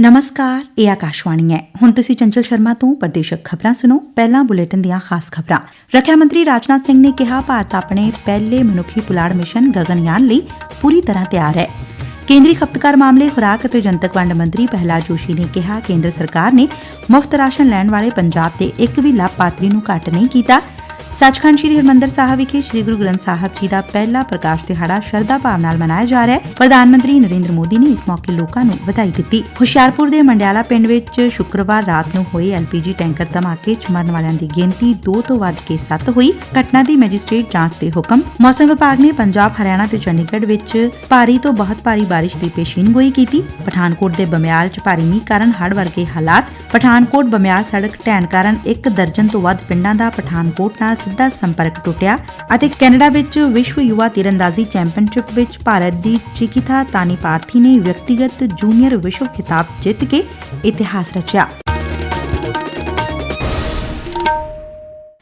ਨਮਸਕਾਰ, ਇਹ ਆਕਾਸ਼ਵਾਣੀ ਹੈ। ਹੁਣ ਤੁਸੀਂ ਚੰਚਲ ਸ਼ਰਮਾ ਤੋਂ ਪ੍ਰਦੇਸ਼ਕ ਖਬਰਾਂ ਸੁਣੋ। ਪਹਿਲਾਂ ਬੁਲੇਟਿਨ ਦੀਆਂ ਖਾਸ ਖਬਰਾਂ। ਰੱਖਿਆ ਮੰਤਰੀ ਰਾਜਨਾਥ ਸਿੰਘ ਨੇ ਕਿਹਾ, ਭਾਰਤ ਆਪਣੇ ਪਹਿਲੇ ਮਨੁੱਖੀ ਪੁਲਾੜ ਮਿਸ਼ਨ ਗਗਨਯਾਨ ਲਈ ਪੂਰੀ ਤਰ੍ਹਾਂ ਤਿਆਰ ਹੈ। ਕੇਂਦਰੀ ਖਪਤਕਾਰ ਮਾਮਲੇ, ਖੁਰਾਕ ਅਤੇ ਜਨਤਕ ਵੰਡ ਮੰਤਰੀ ਪ੍ਰਹਿਲਾਦ ਜੋਸ਼ੀ ਨੇ ਕਿਹਾ, ਕੇਂਦਰ ਸਰਕਾਰ ਨੇ ਮੁਫਤ ਰਾਸ਼ਨ ਲੈਣ ਵਾਲੇ ਪੰਜਾਬ ਦੇ ਇੱਕ ਵੀ ਲਾਭਪਾਤਰੀ ਨੂੰ ਘੱਟ ਨਹੀਂ ਕੀਤਾ। ਸੱਚਖੰਡ ਸ੍ਰੀ ਹਰਮੰਦਰ ਸਾਹਿਬ ਵਿਖੇ ਸ੍ਰੀ ਗੁਰੂ ਗ੍ਰੰਥ ਸਾਹਿਬ ਜੀ ਦਾ ਪਹਿਲਾ ਪ੍ਰਕਾਸ਼ ਦਿਹਾੜਾ ਸ਼ਰਧਾ ਭਾਵ ਨਾਲ ਮਨਾਇਆ ਜਾ ਰਿਹਾ ਹੈ। ਪ੍ਰਧਾਨ ਮੰਤਰੀ ਨਰਿੰਦਰ ਮੋਦੀ ਨੇ ਇਸ ਮੌਕੇ ਲੋਕਾਂ ਨੂੰ ਵਧਾਈ ਦਿੱਤੀ। ਹੁਸ਼ਿਆਰਪੁਰ ਦੇ ਮੰਡਿਆਲਾ ਪਿੰਡ ਵਿੱਚ ਸ਼ੁੱਕਰਵਾਰ ਰਾਤ ਨੂੰ ਹੋਏ ਐਲਪੀਜੀ ਟੈਂਕਰ ਧਮਾਕੇ 'ਚ ਮਰਨ ਵਾਲਿਆਂ ਦੀ ਗਿਣਤੀ 2 ਤੋਂ ਵੱਧ ਕੇ 7 ਹੋਈ। ਘਟਨਾ ਦੀ ਮੈਜਿਸਟ੍ਰੇਟ ਜਾਂਚ ਦੇ ਹੁਕਮ। ਮੌਸਮ ਵਿਭਾਗ ਨੇ ਪੰਜਾਬ, ਹਰਿਆਣਾ ਤੇ ਚੰਡੀਗੜ੍ਹ ਵਿੱਚ ਭਾਰੀ ਤੋਂ ਬਹੁਤ ਭਾਰੀ ਬਾਰਿਸ਼ ਦੀ ਪੇਸ਼ੀਨਗੋਈ ਕੀਤੀ। ਪਠਾਨਕੋਟ ਦੇ ਬਮਿਆਲ 'ਚ ਭਾਰੀ ਮੀਂਹ ਕਾਰਨ ਹੜ੍ਹ ਵਰਗੇ ਹਾਲਾਤ। ਪਠਾਨਕੋਟ ਬਮਿਆਲ ਸੜਕ ਢਹਿਣ ਕਾਰਨ ਇੱਕ ਦਰਜਨ ਤੋਂ ਵੱਧ ਪਿੰਡਾਂ ਦਾ ਪਠਾਨਕੋਟ ਨਾਲ ਸਿੱਧਾ ਸੰਪਰਕ ਟੁੱਟਿਆ ਅਤੇ ਕੈਨੇਡਾ ਵਿੱਚ ਵਿਸ਼ਵ ਯੁਵਾ ਤੀਰੰਦਾਜ਼ੀ ਚੈਂਪੀਅਨਸ਼ਿਪ ਵਿੱਚ ਭਾਰਤ ਦੀ ਚਿਕਿਤਾ ਤਾਨੀ ਪਾਰਥੀ ਨੇ ਵਿਅਕਤੀਗਤ ਜੂਨੀਅਰ ਵਿਸ਼ਵ ਖਿਤਾਬ ਜਿੱਤ ਕੇ ਇਤਿਹਾਸ ਰਚਿਆ।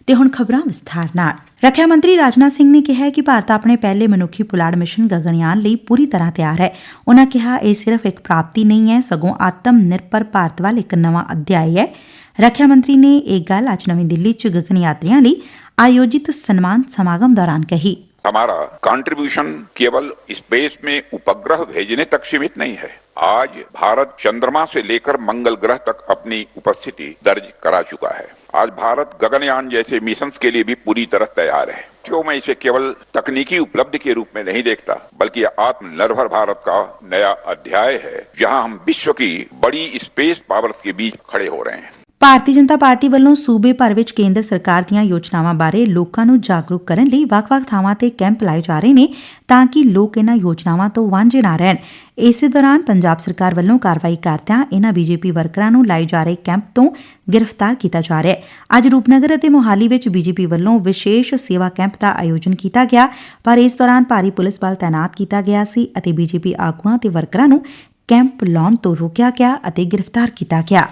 ਤੇ ਹੁਣ ਖਬਰਾਂ ਵਿਸਥਾਰ ਨਾਲ। ਰੱਖਿਆ ਮੰਤਰੀ ਰਾਜਨਾਥ ਸਿੰਘ ਨੇ ਕਿਹਾ ਕਿ ਭਾਰਤ ਆਪਣੇ ਪਹਿਲੇ ਮਨੁੱਖੀ ਪੁਲਾੜ ਮਿਸ਼ਨ ਗਗਨਯਾਨ ਲਈ ਪੂਰੀ ਤਰ੍ਹਾਂ ਤਿਆਰ ਹੈ। ਉਨ੍ਹਾਂ ਕਿਹਾ, ਇਹ ਸਿਰਫ ਇੱਕ ਪ੍ਰਾਪਤੀ ਨਹੀਂ ਹੈ, ਸਗੋਂ ਆਤਮ ਨਿਰਭਰ ਭਾਰਤ ਵੱਲ ਇੱਕ ਨਵਾਂ ਅਧਿਆਇ ਹੈ। ਰੱਖਿਆ ਮੰਤਰੀ ਨੇ ਇਹ ਗੱਲ ਅੱਜ ਨਵੀਂ ਦਿੱਲੀ 'ਚ ਗਗਨ ਯਾਤਰੀਆਂ ਲਈ आयोजित सम्मान समागम दौरान कही। हमारा कंट्रीब्यूशन केवल स्पेस में उपग्रह भेजने तक सीमित नहीं है। आज भारत चंद्रमा से लेकर मंगल ग्रह तक अपनी उपस्थिति दर्ज करा चुका है। आज भारत गगनयान जैसे मिशन के लिए भी पूरी तरह तैयार है। क्यों मैं इसे केवल तकनीकी उपलब्धि के रूप में नहीं देखता, बल्कि आत्मनिर्भर भारत का नया अध्याय है, जहाँ हम विश्व की बड़ी स्पेस पावर्स के बीच खड़े हो रहे हैं। ਭਾਰਤੀ ਜਨਤਾ ਪਾਰਟੀ ਵੱਲੋਂ ਸੂਬੇ ਭਰ ਵਿੱਚ ਕੇਂਦਰ ਸਰਕਾਰ ਦੀਆਂ ਯੋਜਨਾਵਾਂ ਬਾਰੇ ਲੋਕਾਂ ਨੂੰ ਜਾਗਰੂਕ ਕਰਨ ਲਈ ਵੱਖ-ਵੱਖ ਥਾਵਾਂ ਤੇ ਕੈਂਪ ਲਾਏ ਜਾ ਰਹੇ ਨੇ ਤਾਂ ਕਿ ਲੋਕ ਇਹਨਾਂ ਯੋਜਨਾਵਾਂ ਤੋਂ ਵਾਂਝੇ ਨਾ ਰਹਿਣ। ਇਸੇ ਦੌਰਾਨ ਪੰਜਾਬ ਸਰਕਾਰ ਵੱਲੋਂ ਕਾਰਵਾਈ ਕਰਦਿਆਂ ਇਹਨਾਂ ਬੀਜੇਪੀ ਵਰਕਰਾਂ ਨੂੰ ਲਾਏ ਜਾ ਰਹੇ ਕੈਂਪ ਤੋਂ ਗ੍ਰਿਫਤਾਰ ਕੀਤਾ ਜਾ ਰਿਹਾ ਹੈ। ਅੱਜ ਰੂਪਨਗਰ ਅਤੇ ਮੋਹਾਲੀ ਵਿੱਚ ਬੀਜੇਪੀ ਵੱਲੋਂ ਵਿਸ਼ੇਸ਼ ਸੇਵਾ ਕੈਂਪ ਦਾ ਆਯੋਜਨ ਕੀਤਾ ਗਿਆ, ਪਰ ਇਸ ਦੌਰਾਨ ਭਾਰੀ ਪੁਲਿਸ ਬਲ ਤਾਇਨਾਤ ਕੀਤਾ ਗਿਆ ਸੀ ਅਤੇ ਬੀਜੇਪੀ ਆਗੂਆਂ ਤੇ ਵਰਕਰਾਂ ਨੂੰ ਕੈਂਪ ਲਾਉਣ ਤੋਂ ਰੋਕਿਆ ਗਿਆ ਅਤੇ ਗ੍ਰਿਫਤਾਰ ਕੀਤਾ ਗਿਆ।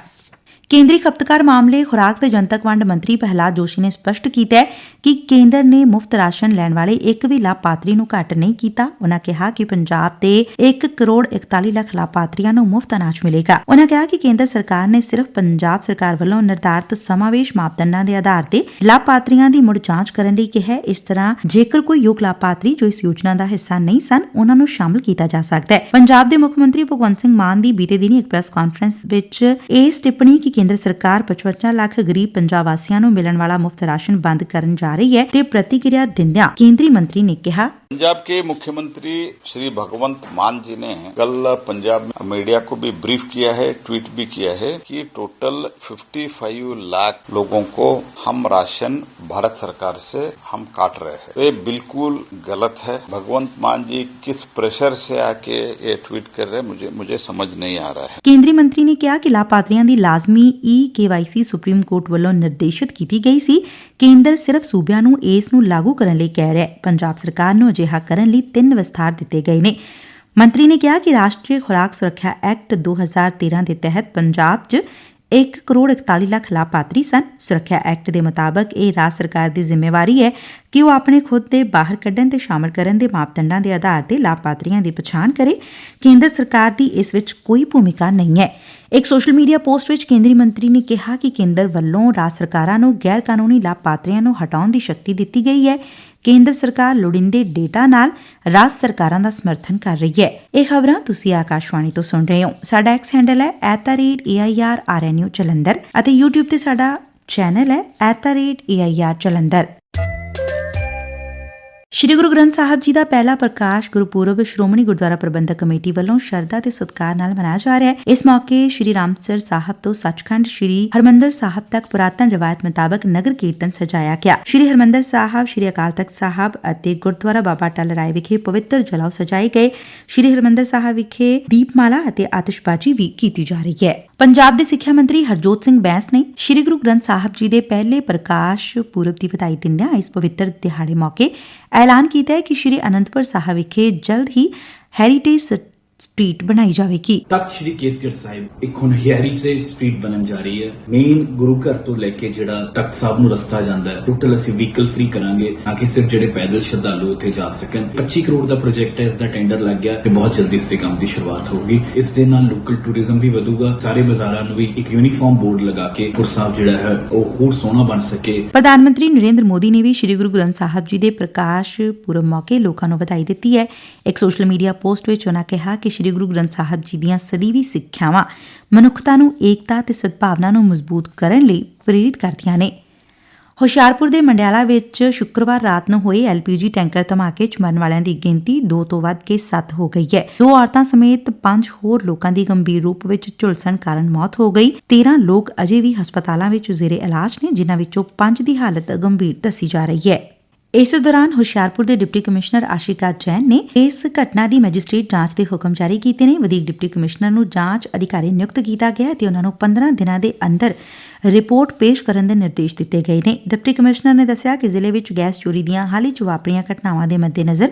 ਕੇਂਦਰੀ ਖਪਤਕਾਰ ਮਾਮਲੇ, ਖੁਰਾਕ ਤੇ ਜਨਤਕ ਵੰਡ ਮੰਤਰੀ ਪ੍ਰਹਿਲਾਦ ਜੋਸ਼ੀ ਨੇ ਸਪਸ਼ਟ ਕੀਤਾ ਹੈ ਕਿ ਕੇਂਦਰ ਨੇ ਮੁਫਤ ਰਾਸ਼ਨ ਲੈਣ ਵਾਲੇ ਇੱਕ ਵੀ ਲਾਭਪਾਤਰੀ ਨੂੰ ਘੱਟ ਨਹੀਂ ਕੀਤਾ। ਉਨ੍ਹਾਂ ਕਿਹਾ ਕਿ ਪੰਜਾਬ ਦੇ 1 ਕਰੋੜ 41 ਲੱਖ ਲਾਭਪਾਤਰੀਆਂ ਨੂੰ ਮੁਫਤ ਅਨਾਜ ਮਿਲੇਗਾ। ਉਨ੍ਹਾਂ ਕਿਹਾ ਕਿ ਕੇਂਦਰ ਸਰਕਾਰ ਨੇ ਸਿਰਫ ਪੰਜਾਬ ਸਰਕਾਰ ਵੱਲੋਂ ਨਿਰਧਾਰਤ ਸਮਾਵੇਸ਼ ਮਾਪਦੰਡਾਂ ਦੇ ਆਧਾਰ ਤੇ ਲਾਭਪਾਤਰੀਆਂ ਦੀ ਮੁੜ ਜਾਂਚ ਕਰਨ ਲਈ ਕਿਹਾ ਇਸ ਤਰ੍ਹਾਂ ਜੇਕਰ ਕੋਈ ਯੋਗ ਲਾਭਪਾਤਰੀ ਜੋ ਇਸ ਯੋਜਨਾ ਦਾ ਹਿੱਸਾ ਨਹੀਂ ਸਨ, ਉਨ੍ਹਾਂ ਨੂੰ ਸ਼ਾਮਲ ਕੀਤਾ ਜਾ ਸਕਦਾ ਹੈ। ਪੰਜਾਬ ਦੇ ਮੁੱਖ ਮੰਤਰੀ ਭਗਵੰਤ ਸਿੰਘ ਮਾਨ ਦੀ ਬੀਤੇ ਦਿਨੀ ਇੱਕ ਪ੍ਰੈਸ ਕਾਨਫਰੰਸ ਵਿੱਚ ਇਸ ਟਿੱਪਣੀ ਕਿ ਕੇਂਦਰ ਸਰਕਾਰ 55 ਲੱਖ ਗਰੀਬ ਪੰਜਾਬ ਵਾਸੀਆਂ ਨੂੰ ਮਿਲਣ ਵਾਲਾ ਮੁਫਤ ਰਾਸ਼ਨ ਬੰਦ ਕਰਨ ਜਾ ਰਹੀ ਹੈ ਤੇ ਪ੍ਰਤੀਕਿਰਿਆ ਦਿੰਦਿਆਂ ਕੇਂਦਰੀ ਮੰਤਰੀ ਨੇ ਕਿਹਾ पंजाब के मुख्यमंत्री श्री भगवंत मान जी ने कल पंजाब में मीडिया को भी ब्रीफ किया है ट्वीट भी किया है कि टोटल 55 लाख लोगों को हम राशन भारत सरकार से हम काट रहे हैं तो ये बिल्कुल गलत है भगवंत मान जी किस प्रेशर से आके ये ट्वीट कर रहे हैं मुझे मुझे समझ नहीं आ रहा है ਕੇਂਦਰੀ ਮੰਤਰੀ ਨੇ ਕਿਹਾ ਕਿ ਲਾਭਪਾਤਰੀਆਂ ਦੀ ਲਾਜ਼ਮੀ ਈ ਕੇਵਾਈਸੀ ਸੁਪਰੀਮ ਕੋਰਟ ਵੱਲੋਂ ਨਿਰਦੇਸ਼ਿਤ ਕੀਤੀ ਗਈ ਸੀ ਕੇਂਦਰ ਸਿਰਫ ਸੂਬਿਆਂ ਨੂੰ ਇਸ ਨੂੰ ਲਾਗੂ ਕਰਨ ਲਈ ਕਹਿ ਰਿਹਾ ਹੈ ਪੰਜਾਬ ਸਰਕਾਰ ਨੂੰ ਅਜਿਹਾ ਕਰਨ ਲਈ ਤਿੰਨ ਵਿਸਥਾਰ ਦਿੱਤੇ ਗਏ ਨੇ। ਮੰਤਰੀ ਨੇ ਕਿਹਾ ਕਿ ਰਾਸ਼ਟਰੀ ਖੁਰਾਕ ਸੁਰੱਖਿਆ ਐਕਟ 2013 ਦੇ ਤਹਿਤ ਪੰਜਾਬ 'ਚ 1 ਕਰੋੜ 41 ਲੱਖ ਲਾਭਪਾਤਰੀ ਸਨ। ਸੁਰੱਖਿਆ ਐਕਟ ਦੇ ਮੁਤਾਬਕ ਇਹ ਰਾਜ ਸਰਕਾਰ ਦੀ ਜ਼ਿੰਮੇਵਾਰੀ ਹੈ ਕਿ ਉਹ ਆਪਣੇ ਖੁਦ ਦੇ ਬਾਹਰ ਕੱਢਣ ਤੇ ਸ਼ਾਮਲ ਕਰਨ ਦੇ ਮਾਪਦੰਡਾਂ ਦੇ ਆਧਾਰ ਤੇ ਲਾਭਪਾਤਰੀਆਂ ਦੀ ਪਛਾਣ ਕਰੇ। ਕੇਂਦਰ ਸਰਕਾਰ ਦੀ ਇਸ ਵਿੱਚ ਕੋਈ ਭੂਮਿਕਾ ਨਹੀਂ ਹੈ। ਇੱਕ ਸੋਸ਼ਲ ਮੀਡੀਆ ਪੋਸਟ ਵਿੱਚ ਕੇਂਦਰੀ ਮੰਤਰੀ ਨੇ ਕਿਹਾ ਕਿ ਕੇਂਦਰ ਵੱਲੋਂ ਰਾਜ ਸਰਕਾਰਾਂ ਨੂੰ ਗੈਰ ਕਾਨੂੰਨੀ ਲਾਭਪਾਤਰੀਆਂ ਨੂੰ ਹਟਾਉਣ ਦੀ ਸ਼ਕਤੀ ਦਿੱਤੀ ਗਈ ਹੈ। ਕੇਂਦਰ ਸਰਕਾਰ ਲੋੜੀਂਦੇ ਡੇਟਾ ਨਾਲ ਰਾਜ ਸਰਕਾਰਾਂ ਦਾ ਸਮਰਥਨ ਕਰ ਰਹੀ ਹੈ। ਇਹ ਖਬਰਾਂ ਤੁਸੀਂ ਆਕਾਸ਼ਵਾਣੀ ਤੋਂ ਸੁਣ ਰਹੇ ਹੋ। ਸਾਡਾ ਐਕਸ ਹੈਂਡਲ ਹੈ @airrnu ਜਲੰਧਰ ਅਤੇ YouTube ਤੇ ਸਾਡਾ ਚੈਨਲ ਹੈ @air ਜਲੰਧਰ ਸ਼੍ਰੀ ਗੁਰੂ ਗ੍ਰੰਥ ਸਾਹਿਬ ਜੀ ਦਾ ਪਹਿਲਾ ਪ੍ਰਕਾਸ਼ ਗੁਰਪੁਰਬ ਸ਼੍ਰੋਮਣੀ ਗੁਰਦੁਆਰਾ ਪ੍ਰਬੰਧਕ ਕਮੇਟੀ ਵੱਲੋਂ ਸ਼ਰਧਾ ਤੇ ਸਤਿਕਾਰ ਨਾਲ ਮਨਾਇਆ ਜਾ ਰਿਹਾ ਹੈ। ਇਸ ਮੌਕੇ ਸ਼੍ਰੀ ਰਾਮਸਰ ਸਾਹਿਬ ਤੋਂ ਸੱਚਖੰਡ ਸ਼੍ਰੀ ਹਰਮੰਦਰ ਸਾਹਿਬ ਤੱਕ ਪੁਰਾਤਨ ਰਵਾਇਤ ਮੁਤਾਬਕ ਨਗਰ ਕੀਰਤਨ ਸਜਾਇਆ ਗਿਆ। ਸ਼੍ਰੀ ਹਰਮੰਦਰ ਸਾਹਿਬ, ਸ਼੍ਰੀ ਅਕਾਲ ਤਖਤ ਸਾਹਿਬ ਅਤੇ ਗੁਰਦੁਆਰਾ ਬਾਬਾ ਟਲ ਰਾਏ ਵਿਖੇ ਪਵਿੱਤਰ ਜਲਾਉ ਸਜਾਏ ਗਏ। ਸ਼੍ਰੀ ਹਰਮੰਦਰ ਸਾਹਿਬ ਵਿਖੇ ਦੀਪਮਾਲਾ ਅਤੇ ਆਤਿਸ਼ਬਾਜ਼ੀ ਵੀ ਕੀਤੀ ਜਾ ਰਹੀ ਹੈ। ਪੰਜਾਬ ਦੇ ਸਿੱਖਿਆ ਮੰਤਰੀ ਹਰਜੋਤ ਸਿੰਘ ਬੈਂਸ ਨੇ ਸ਼੍ਰੀ ਗੁਰੂ ਗ੍ਰੰਥ ਸਾਹਿਬ ਜੀ ਦੇ ਪਹਿਲੇ ਪ੍ਰਕਾਸ਼ ਪੁਰਬ ਦੀ ਵਧਾਈ ਦਿੰਦਿਆਂ ਇਸ ਪਵਿੱਤਰ ਦਿਹਾੜੇ ਮੌਕੇ ਐਲਾਨ ਕੀਤਾ ਹੈ ਕਿ ਸ਼੍ਰੀ ਅਨੰਦਪੁਰ ਸਾਹਿਬ ਵਿਖੇ ਜਲਦ ਹੀ ਹੈਰੀਟੇਜ ਸਟਰੀਟ ਬਣਾਈ ਜਾਵੇਗੀ। ਤਖਤ ਸ੍ਰੀ ਕੇਸਗੜ੍ਹ ਸਾਹਿਬ ਇੱਕ ਹੁਣ ਹਿਆਰੀ ਸੇ ਸਟਰੀਟ ਬਣਨ ਜਾ ਰਹੀ ਹੈ। ਮੇਨ ਗੁਰੂ ਘਰ ਤੋਂ ਲੈ ਕੇ ਜਿਹੜਾ ਤਖਤ ਸਾਹਿਬ ਨੂੰ ਰਸਤਾ ਜਾਂਦਾ ਹੈ ਟੋਟਲ ਅਸੀਂ ਵਹੀਕਲ ਫ੍ਰੀ ਕਰਾਂਗੇ ਤਾਂ ਕਿ ਸਿਰਫ ਜਿਹੜੇ ਪੈਦਲ ਸ਼ਰਧਾਲੂ ਉੱਥੇ ਜਾ ਸਕਣ। 25 ਕਰੋੜ ਦਾ ਪ੍ਰੋਜੈਕਟ ਹੈ ਇਸ ਦਾ ਟੈਂਡਰ ਲੱਗ ਗਿਆ ਤੇ ਬਹੁਤ ਜਲਦੀ ਇਸ ਦੇ ਕੰਮ ਦੀ ਸ਼ੁਰੂਆਤ ਹੋਊਗੀ। ਇਸ ਦੇ ਨਾਲ ਲੋਕਲ ਟੂਰਿਜ਼ਮ ਵੀ ਵਧੂਗਾ। ਸਾਰੇ ਬਾਜ਼ਾਰਾਂ ਨੂੰ ਵੀ ਇੱਕ ਯੂਨੀਫਾਰਮ ਬੋਰਡ ਲਗਾ ਕੇ ਗੁਰ ਸਾਹਿਬ ਜਿਹੜਾ ਹੈ ਉਹ ਹੋਰ ਸੋਹਣਾ ਬਣ ਸਕੇ। ਪ੍ਰਧਾਨ ਮੰਤਰੀ ਨਰਿੰਦਰ ਮੋਦੀ ਨੇ ਵੀ ਸ੍ਰੀ ਗੁਰੂ ਗ੍ਰੰਥ ਸਾਹਿਬ ਜੀ ਦੇ ਪ੍ਰਕਾਸ਼ ਪੁਰਬ ਮੌਕੇ ਲੋਕਾਂ ਨੂੰ ਵਧਾਈ ਦਿੱਤੀ ਹੈ। ਇੱਕ ਸੋਸ਼ਲ ਮੀਡੀਆ ਪੋਸਟ ਵਿੱਚ ਉਹਨਾਂ ਕਿਹਾ ਕਿ ਸ੍ਰੀ ਗੁਰੂ ਗ੍ਰੰਥ ਸਾਹਿਬ ਜੀ ਦੀਆਂ ਸਦੀਵੀ ਸਿੱਖਿਆਵਾਂ ਮਨੁੱਖਤਾ ਨੂੰ ਏਕਤਾ ਤੇ ਸਦਭਾਵਨਾ ਨੂੰ ਮਜ਼ਬੂਤ ਕਰਨ ਲਈ ਪ੍ਰੇਰਿਤ ਕਰਦੀਆਂ ਨੇ। ਹੁਸ਼ਿਆਰਪੁਰ ਦੇ ਮੰਡਿਆਲਾ ਵਿੱਚ ਸ਼ੁੱਕਰਵਾਰ ਰਾਤ ਨੂੰ ਹੋਏ ਐਲਪੀਜੀ ਟੈਂਕਰ ਧਮਾਕੇ 'ਚ ਮਰਨ ਵਾਲਿਆਂ ਦੀ ਗਿਣਤੀ 2 ਤੋਂ ਵੱਧ ਕੇ 7 ਹੋ ਗਈ ਹੈ। ਦੋ ਔਰਤਾਂ ਸਮੇਤ 5 ਹੋਰ ਲੋਕਾਂ ਦੀ ਗੰਭੀਰ ਰੂਪ ਵਿੱਚ ਝੁਲਸਣ ਕਾਰਨ ਮੌਤ ਹੋ ਗਈ। 13 ਲੋਕ ਅਜੇ ਵੀ ਹਸਪਤਾਲਾਂ ਵਿੱਚ ਜ਼ੇਰੇ ਇਲਾਜ ਨੇ, ਜਿਨ੍ਹਾਂ ਵਿੱਚੋਂ 5 ਦੀ ਹਾਲਤ ਗੰਭੀਰ ਦੱਸੀ ਜਾ ਰਹੀ ਹੈ। ਇਸ ਦੌਰਾਨ ਹੁਸ਼ਿਆਰਪੁਰ ਦੇ ਡਿਪਟੀ ਕਮਿਸ਼ਨਰ ਆਸ਼ਿਕਾ ਜੈਨ ਨੇ ਇਸ ਘਟਨਾ ਦੀ ਮੈਜਿਸਟ੍ਰੇਟ ਜਾਂਚ ਦੇ ਹੁਕਮ ਜਾਰੀ ਕੀਤੇ ਨੇ। ਵਧੀਕ ਡਿਪਟੀ ਕਮਿਸ਼ਨਰ ਨੂੰ ਜਾਂਚ ਅਧਿਕਾਰੀ ਨਿਯੁਕਤ ਕੀਤਾ ਗਿਆ ਹੈ ਤੇ ਉਹਨਾਂ ਨੂੰ 15 ਦਿਨਾਂ ਦੇ ਅੰਦਰ ਰਿਪੋਰਟ ਪੇਸ਼ ਕਰਨ ਦੇ ਨਿਰਦੇਸ਼ ਦਿੱਤੇ ਗਏ ਨੇ। ਡਿਪਟੀ ਕਮਿਸ਼ਨਰ ਨੇ ਦੱਸਿਆ ਕਿ ਜ਼ਿਲ੍ਹੇ ਵਿੱਚ ਗੈਸ ਚੋਰੀ ਦੀਆਂ ਹਾਲ ਹੀ 'ਚ ਵਾਪਰੀਆਂ ਘਟਨਾਵਾਂ ਦੇ ਮੱਦੇਨਜ਼ਰ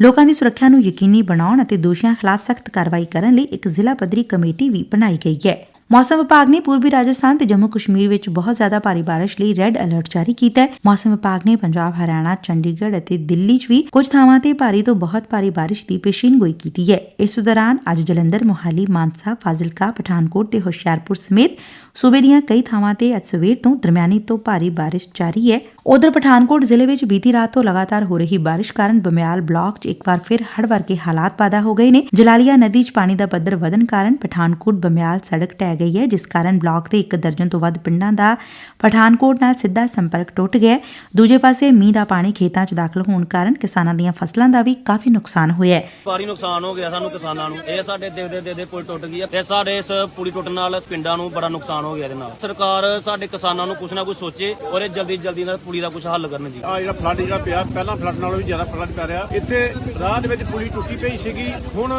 ਲੋਕਾਂ ਦੀ ਸੁਰੱਖਿਆ ਨੂੰ ਯਕੀਨੀ ਬਣਾਉਣ ਅਤੇ ਦੋਸ਼ੀਆਂ ਖਿਲਾਫ ਸਖਤ ਕਾਰਵਾਈ ਕਰਨ ਲਈ ਇੱਕ ਜ਼ਿਲ੍ਹਾ ਪੱਧਰੀ ਕਮੇਟੀ ਵੀ ਬਣਾਈ ਗਈ ਹੈ। ਮੌਸਮ ਵਿਭਾਗ ਨੇ ਪੂਰਬੀ ਰਾਜਸਥਾਨ ਤੇ ਜੰਮੂ ਕਸ਼ਮੀਰ ਵਿੱਚ ਬਹੁਤ ਜ਼ਿਆਦਾ ਭਾਰੀ ਬਾਰਿਸ਼ ਲਈ ਰੈੱਡ ਅਲਰਟ ਜਾਰੀ ਕੀਤਾ ਹੈ। ਮੌਸਮ ਵਿਭਾਗ ਨੇ ਪੰਜਾਬ, ਹਰਿਆਣਾ, ਚੰਡੀਗੜ੍ਹ ਅਤੇ ਦਿੱਲੀ 'ਚ ਵੀ ਕੁਝ ਥਾਵਾਂ ਤੇ ਭਾਰੀ ਤੋਂ ਬਹੁਤ ਭਾਰੀ ਬਾਰਿਸ਼ ਦੀ ਪੇਸ਼ੀਨਗੋਈ ਕੀਤੀ ਹੈ। ਇਸ ਦੌਰਾਨ ਅੱਜ ਜਲੰਧਰ, ਮੋਹਾਲੀ, ਮਾਨਸਾ, ਫਾਜ਼ਿਲਕਾ, ਪਠਾਨਕੋਟ ਤੇ ਹੁਸ਼ਿਆਰਪੁਰ ਸਮੇਤ ਸੂਬੇ ਦੀਆਂ ਕਈ ਥਾਵਾਂ ਤੇ ਅੱਜ ਸਵੇਰ ਤੋਂ ਦਰਮਿਆਨੀ ਤੋਂ ਭਾਰੀ ਬਾਰਿਸ਼ ਜਾਰੀ ਹੈ। ਉਧਰ ਪਠਾਨਕੋਟ ਜ਼ਿਲ੍ਹੇ ਵਿੱਚ ਬੀਤੀ ਰਾਤ ਤੋਂ ਲਗਾਤਾਰ ਹੋ ਰਹੀ ਬਾਰਿਸ਼ ਕਾਰਨ ਬਮਿਆਲ ਬਲਾਕ 'ਚ ਇੱਕ ਵਾਰ ਫਿਰ ਹੜ੍ਹ ਵਰਗੇ ਹਾਲਾਤ ਪੈਦਾ ਹੋ ਗਏ ਨੇ। ਜਲਾਲੀਆ ਨਦੀ 'ਚ ਪਾਣੀ ਦਾ ਪੱਧਰ ਵਧਣ ਕਾਰਨ ਪਠਾਨਕੋਟ ਬਮਿਆਲ ਸੜਕ ਟਹਿ ਗਈ ਹੈ, ਜਿਸ ਕਾਰਨ ਬਲਾਕ ਦੇ ਇੱਕ ਦਰਜਨ ਤੋਂ ਵੱਧ ਪਿੰਡਾਂ ਦਾ ਪਠਾਨਕੋਟ ਨਾਲ ਸਿੱਧਾ ਸੰਪਰਕ ਟੁੱਟ ਗਿਆ ਦੂਜੇ ਪਾਸੇ ਮੀਂਹ ਦਾ ਪਾਣੀ ਖੇਤਾਂ 'ਚ ਦਾਖਲ ਹੋਣ ਕਾਰਨ ਕਿਸਾਨਾਂ ਦੀਆਂ ਫਸਲਾਂ ਦਾ ਵੀ ਕਾਫੀ ਨੁਕਸਾਨ ਹੋਇਆ ਹੈ। ਭਾਰੀ ਨੁਕਸਾਨ ਹੋ ਗਿਆ ਸਾਨੂੰ ਕਿਸਾਨਾਂ ਨੂੰ। ਇਹ ਸਾਡੇ ਦੇਖਦੇ ਦੇਖਦੇ ਪੁਲ ਟੁੱਟ ਗਈ ਹੈ ਤੇ ਸਾਡੇ ਇਸ ਪੁਲੀ ਟੁੱਟਣ ਨਾਲ ਪਿੰਡਾਂ ਨੂੰ ਬੜਾ ਨੁਕਸਾਨ ਹੋ ਗਿਆ ਇਹਦੇ ਨਾਲ। ਸਰਕਾਰ ਸਾਡੇ ਕਿਸਾਨਾਂ ਨੂੰ ਕੁਛ ਨਾ ਕੁਛ ਸੋਚੇ ਔਰ ਇਹ ਜਲਦੀ ਜਲਦੀ ਨਾਲ ਪੁਲੀ ਦਾ ਕੁਛ ਹੱਲ ਕਰਨ ਜੀ। ਆ ਜਿਹੜਾ ਫਲੱਡ ਜਿਹੜਾ ਪਿਆ ਪਹਿਲਾਂ ਫਲੱਡ ਨਾਲੋਂ ਵੀ ਜ਼ਿਆਦਾ ਫਲੱਡ ਪੈ ਰਿਹਾ। ਇੱਥੇ ਰਾਹ ਦੇ ਵਿੱਚ ਪੁਲੀ ਟੁੱਟੀ ਪਈ ਸੀਗੀ। ਹੁਣ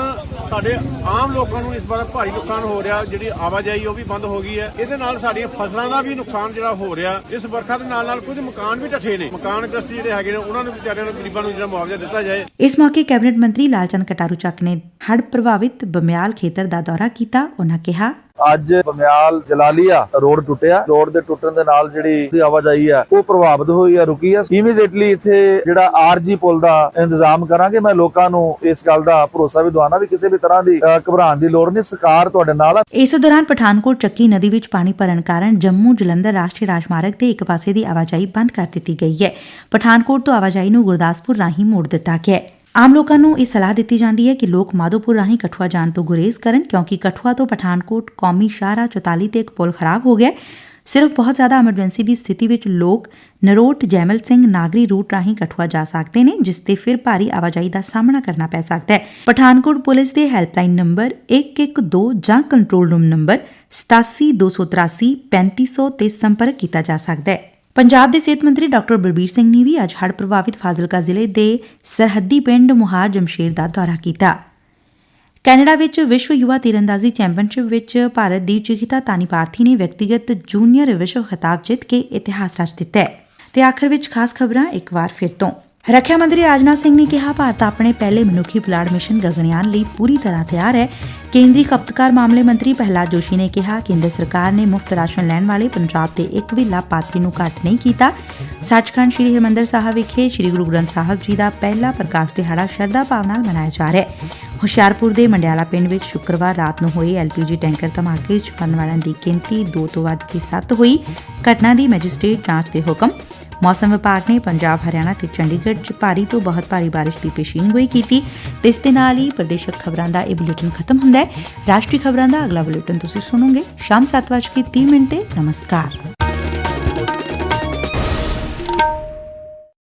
ਸਾਡੇ ਆਮ ਲੋਕਾਂ ਨੂੰ ਇਸ ਵਾਰ ਭਾਰੀ ਨੁਕਸਾਨ ਹੋ ਰਿਹਾ। ਜਿਹੜੀ ਆਵਾਜਾਈ ਉਹ ਵੀ ਬੰਦ ਹੋ ਗਈ ਹੈ। ਇਹਦੇ ਨਾਲ ਸਾਡੀਆਂ ਫਸਲਾਂ ਦਾ ਵੀ ਨੁਕਸਾਨ ਜਿਹੜਾ ਹੋ ਰਿਹਾ। ਇਸ ਵਰਖਾ ਦੇ ਨਾਲ ਨਾਲ ਕੁਝ ਮਕਾਨ ਵੀ ਢੱਠੇ ਨੇ। ਮਕਾਨ ਗ੍ਰਸਤੀ ਜਿਹੜੇ ਹੈਗੇ ਨੇ ਉਹਨਾਂ ਨੂੰ ਵਿਚਾਰਿਆਂ ਨੂੰ ਗਰੀਬਾਂ ਨੂੰ ਜਿਹੜਾ ਮੁਆਵਜ਼ਾ ਦਿੱਤਾ ਜਾਏ। ਇਸ ਮੌਕੇ ਕੈਬਨਿਟ ਮੰਤਰੀ ਲਾਲਚੰਦ ਕਟਾਰੂ ਚੱਕ ਨੇ ਹੜ੍ਹ ਪ੍ਰਭਾਵਿਤ ਬਮਿਆਲ ਖੇਤਰ ਦਾ ਦੌਰਾ ਕੀਤਾ। ਉਹਨਾਂ ਕਿਹਾ ਅੱਜ ਬਮਿਆਲ ਜਲਾਲੀਆ ਰੋਡ ਟੁੱਟਿਆ। ਰੋਡ ਦੇ ਟੁੱਟਣ ਦੇ ਨਾਲ ਜਿਹੜੀ ਆਵਾਜਾਈ ਆ, ਉਹ ਪ੍ਰਭਾਵਿਤ ਹੋਈ ਆ, ਰੁਕੀ ਆ। ਇਮੀਡੀਏਟਲੀ ਇੱਥੇ ਜਿਹੜਾ ਆਰਜੀ ਪੁਲ ਦਾ ਇੰਤਜ਼ਾਮ ਕਰਾਂਗੇ। ਮੈਂ ਲੋਕਾਂ ਨੂੰ ਇਸ ਗੱਲ ਦਾ ਭਰੋਸਾ ਵੀ ਦਵਾਉਣਾ ਵੀ ਕਿਸੇ ਵੀ ਤਰ੍ਹਾਂ ਦੀ ਘਬਰਾਉਣ ਦੀ ਲੋੜ ਨਹੀਂ। ਸਰਕਾਰ ਤੁਹਾਡੇ ਨਾਲ ਆ। ਇਸ ਦੌਰਾਨ ਪਠਾਨਕੋਟ ਚੱਕੀ ਨਦੀ ਵਿੱਚ ਪਾਣੀ ਭਰਨ ਕਾਰਨ ਜੰਮੂ ਜਲੰਧਰ ਰਾਸ਼ਟਰੀ ਰਾਜਮਾਰਗ ਤੇ ਇੱਕ ਪਾਸੇ ਦੀ ਆਵਾਜਾਈ ਬੰਦ ਕਰ ਦਿੱਤੀ ਗਈ ਹੈ। ਪਠਾਨਕੋਟ ਤੋਂ ਆਵਾਜਾਈ ਨੂੰ ਗੁਰਦਾਸਪੁਰ ਰਾਹੀਂ ਮੋੜ ਦਿੱਤਾ ਗਿਆ ਹੈ। ਆਮ ਲੋਕਾਂ ਨੂੰ ਇਹ ਸਲਾਹ ਦਿੱਤੀ ਜਾਂਦੀ ਹੈ ਕਿ ਲੋਕ ਮਾਧੋਪੁਰ ਰਾਹੀਂ ਕਠੂਆ ਜਾਣ ਤੋਂ ਗੁਰੇਜ਼ ਕਰਨ ਕਿਉਂਕਿ ਕਠੂਆ ਤੋਂ ਪਠਾਨਕੋਟ ਕੌਮੀ ਸ਼ਾਹਰਾ 44 ਤੇ ਇੱਕ ਪੁਲ ਖਰਾਬ ਹੋ ਗਿਆ ਸਿਰਫ ਬਹੁਤ ਜ਼ਿਆਦਾ ਐਮਰਜੈਂਸੀ ਦੀ ਸਥਿਤੀ ਵਿੱਚ ਲੋਕ ਨਰੋਟ, ਜੈਮਲ ਸਿੰਘ, ਨਾਗਰੀ ਰੂਟ ਰਾਹੀਂ ਕਠੂਆ ਜਾ ਸਕਦੇ ਨੇ, ਜਿਸ ਤੇ ਫਿਰ ਭਾਰੀ ਆਵਾਜਾਈ ਦਾ ਸਾਹਮਣਾ ਕਰਨਾ ਪੈ ਸਕਦਾ ਹੈ। ਪਠਾਨਕੋਟ ਪੁਲਿਸ ਦੇ ਹੈਲਪਲਾਈਨ ਨੰਬਰ 112 ਜਾਂ ਕੰਟਰੋਲ ਰੂਮ ਨੰਬਰ 87283 3500 ਤੇ ਸੰਪਰਕ ਕੀਤਾ ਜਾ ਸਕਦਾ ਹੈ। ਪੰਜਾਬ ਦੇ ਸਿਹਤ ਮੰਤਰੀ ਡਾਕਟਰ ਬਲਬੀਰ ਸਿੰਘ ਨੇ ਵੀ ਅੱਜ ਹੜ੍ਹ ਪ੍ਰਭਾਵਿਤ ਫਾਜ਼ਿਲਕਾ ਜ਼ਿਲ੍ਹੇ ਦੇ ਸਰਹੱਦੀ ਪਿੰਡ ਮੁਹਾਰ ਜਮਸ਼ੇਰ ਦਾ ਦੌਰਾ ਕੀਤਾ। ਕੈਨੇਡਾ ਵਿੱਚ ਵਿਸ਼ਵ ਯੁਵਾ ਤੀਰੰਦਾਜ਼ੀ ਚੈਂਪੀਅਨਸ਼ਿਪ ਵਿੱਚ ਭਾਰਤ ਦੀ ਚਿਕਿਤਾ ਤਾਨੀ ਪਾਰਥੀ ਨੇ ਵਿਅਕਤੀਗਤ ਜੂਨੀਅਰ ਵਿਸ਼ਵ ਖਿਤਾਬ ਜਿੱਤ ਕੇ ਇਤਿਹਾਸ ਰਚ ਦਿੱਤਾ ਹੈ। ਤੇ ਆਖਰ ਵਿੱਚ ਖਾਸ ਖਬਰਾਂ ਇੱਕ ਵਾਰ ਫਿਰ ਤੋਂ। ਰੱਖਿਆ ਮੰਤਰੀ ਰਾਜਨਾਥ ਸਿੰਘ ਨੇ ਕਿਹਾ, ਭਾਰਤ ਆਪਣੇ ਪਹਿਲੇ ਮਨੁੱਖੀ ਪੁਲਾੜ ਮਿਸ਼ਨ ਗਗਨਯਾਨ ਲਈ ਪੂਰੀ ਤਰ੍ਹਾਂ ਤਿਆਰ ਹੈ। ਕੇਂਦਰੀ ਖਪਤਕਾਰ ਮਾਮਲੇ ਮੰਤਰੀ ਪ੍ਰਹਿਲਾਦ ਜੋਸ਼ੀ ਨੇ ਕਿਹਾ, ਕੇਂਦਰ ਸਰਕਾਰ ਨੇ ਮੁਫਤ ਰਾਸ਼ਨ ਲੈਣ ਵਾਲੇ ਪੰਜਾਬ ਦੇ ਇੱਕ ਵੀ ਲਾਭਪਾਤਰੀ ਨੂੰ ਘੱਟ ਨਹੀਂ ਕੀਤਾ। ਸੱਚਖੰਡ ਸ੍ਰੀ ਹਰਿਮੰਦਰ ਸਾਹਿਬ ਵਿਖੇ ਸ੍ਰੀ ਗੁਰੂ ਗ੍ਰੰਥ ਸਾਹਿਬ ਜੀ ਦਾ ਪਹਿਲਾ ਪ੍ਰਕਾਸ਼ ਦਿਹਾੜਾ ਸ਼ਰਧਾ ਭਾਵ ਨਾਲ ਮਨਾਇਆ ਜਾ ਰਿਹਾ ਹੈ। ਹੁਸ਼ਿਆਰਪੁਰ ਦੇ ਮੰਡਿਆਲਾ ਪਿੰਡ ਵਿੱਚ ਸ਼ੁੱਕਰਵਾਰ ਰਾਤ ਨੂੰ ਹੋਏ ਐਲਪੀਜੀ ਟੈਂਕਰ ਧਮਾਕੇ 'ਚ ਮਰਨ ਵਾਲਿਆਂ ਦੀ ਗਿਣਤੀ 2 ਤੋਂ ਵੱਧ ਕੇ 7 ਹੋਈ। ਘਟਨਾ ਦੀ ਮੈਜਿਸਟ੍ਰੇਟ ਜਾਂਚ ਦੇ ਹੁਕਮ ਮੌਸਮ ਵਿਭਾਗ ਨੇ ਪੰਜਾਬ, ਹਰਿਆਣਾ ਤੇ ਚੰਡੀਗੜ੍ਹ 'ਚ ਭਾਰੀ ਤੋਂ ਬਹੁਤ ਭਾਰੀ ਬਾਰਿਸ਼ ਦੀ ਪੇਸ਼ੀਨਗੋਈ ਕੀਤੀ। ਤੇ ਇਸ ਦੇ ਨਾਲ ਹੀ ਪ੍ਰਦੇਸ਼ਕ ਖਬਰਾਂ ਦਾ ਇਹ ਬੁਲੇਟਿਨ ਖਤਮ ਹੁੰਦਾ ਹੈ। ਰਾਸ਼ਟਰੀ ਖਬਰਾਂ ਦਾ ਅਗਲਾ ਬੁਲੇਟਿਨ ਤੁਸੀਂ ਸੁਣੋਗੇ। ਸ਼ਾਮ 7:30 ਮਿੰਟ ਤੇ ਨਮਸਕਾਰ।